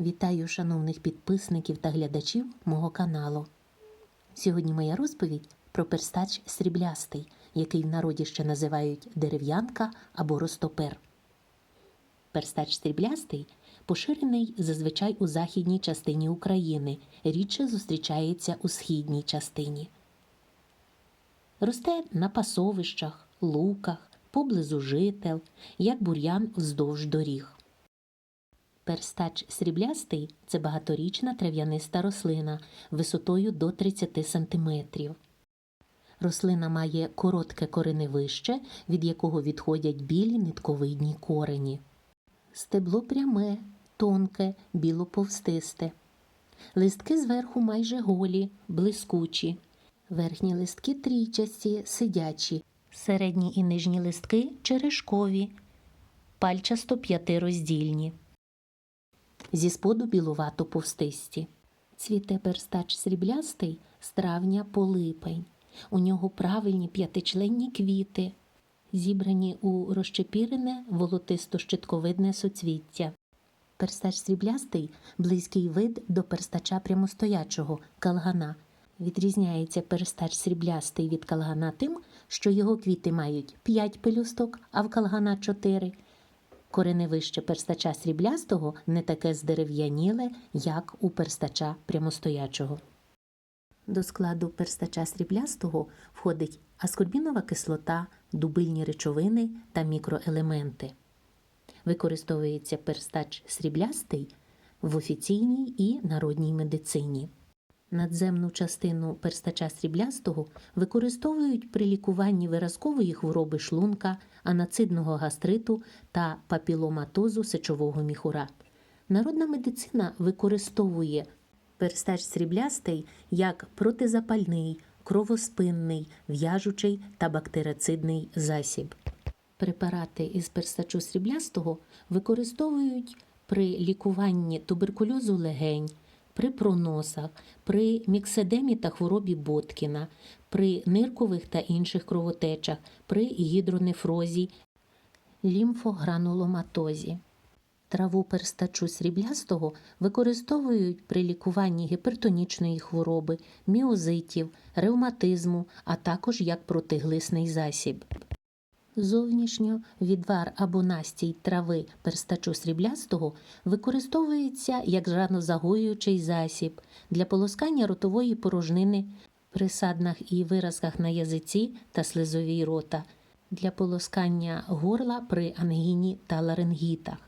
Вітаю шановних підписників та глядачів мого каналу. Сьогодні моя розповідь про перстач сріблястий, який в народі ще називають дерев'янка або ростопер. Перстач сріблястий поширений зазвичай у західній частині України, рідше зустрічається у східній частині. Росте на пасовищах, луках, поблизу жител, як бур'ян вздовж доріг. Перстач сріблястий це багаторічна трав'яниста рослина висотою до 30 см. Рослина має коротке кореневище, від якого відходять білі нитковидні корені. Стебло пряме, тонке, білоповстисте. Листки зверху майже голі, блискучі. Верхні листки трійчасті, сидячі, середні і нижні листки черешкові, пальчасто п'ятироздільні. Зі споду білувато повстисті. Цвіте перстач сріблястий з травня по липень. У нього правильні п'ятичленні квіти, зібрані у розчепірене волотисто-щитковидне суцвіття. Перстач сріблястий близький вид до перстача прямостоячого калгана. Відрізняється перстач сріблястий від калгана тим, що його квіти мають 5 пелюсток, а в калгана 4. Кореневище перстача сріблястого не таке здерев'яніле, як у перстача прямостоячого. До складу перстача сріблястого входить аскорбінова кислота, дубильні речовини та мікроелементи. Використовується перстач сріблястий в офіційній і народній медицині. Надземну частину перстача сріблястого використовують при лікуванні виразкової хвороби шлунка, анацидного гастриту та папіломатозу сечового міхура. Народна медицина використовує перстач сріблястий як протизапальний, кровоспинний, в'яжучий та бактерицидний засіб. Препарати із перстачу сріблястого використовують при лікуванні туберкульозу легень, при проносах, при мікседемі та хворобі Боткіна, при ниркових та інших кровотечах, при гідронефрозі, лімфогрануломатозі. Траву перстачу сріблястого використовують при лікуванні гіпертонічної хвороби, міозитів, ревматизму, а також як протиглисний засіб. Зовнішньо відвар або настій трави перстачу сріблястого використовується як жанозагоюючий засіб для полоскання ротової порожнини при саднах і виразках на язиці та слизовій рота, для полоскання горла при ангіні та ларингітах.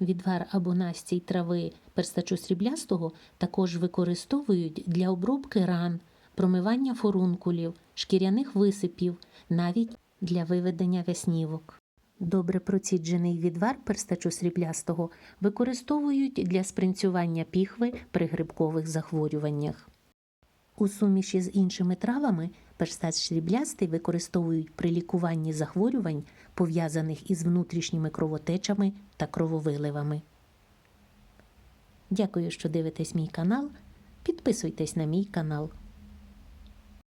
Відвар або настій трави перстачу сріблястого також використовують для обробки ран, промивання форункулів, шкіряних висипів, навіть для виведення веснівок. Добре проціджений відвар перстачу сріблястого використовують для спринцювання піхви при грибкових захворюваннях. У суміші з іншими травами перстач сріблястий використовують при лікуванні захворювань, пов'язаних із внутрішніми кровотечами та крововиливами. Дякую, що дивитесь мій канал. Підписуйтесь на мій канал.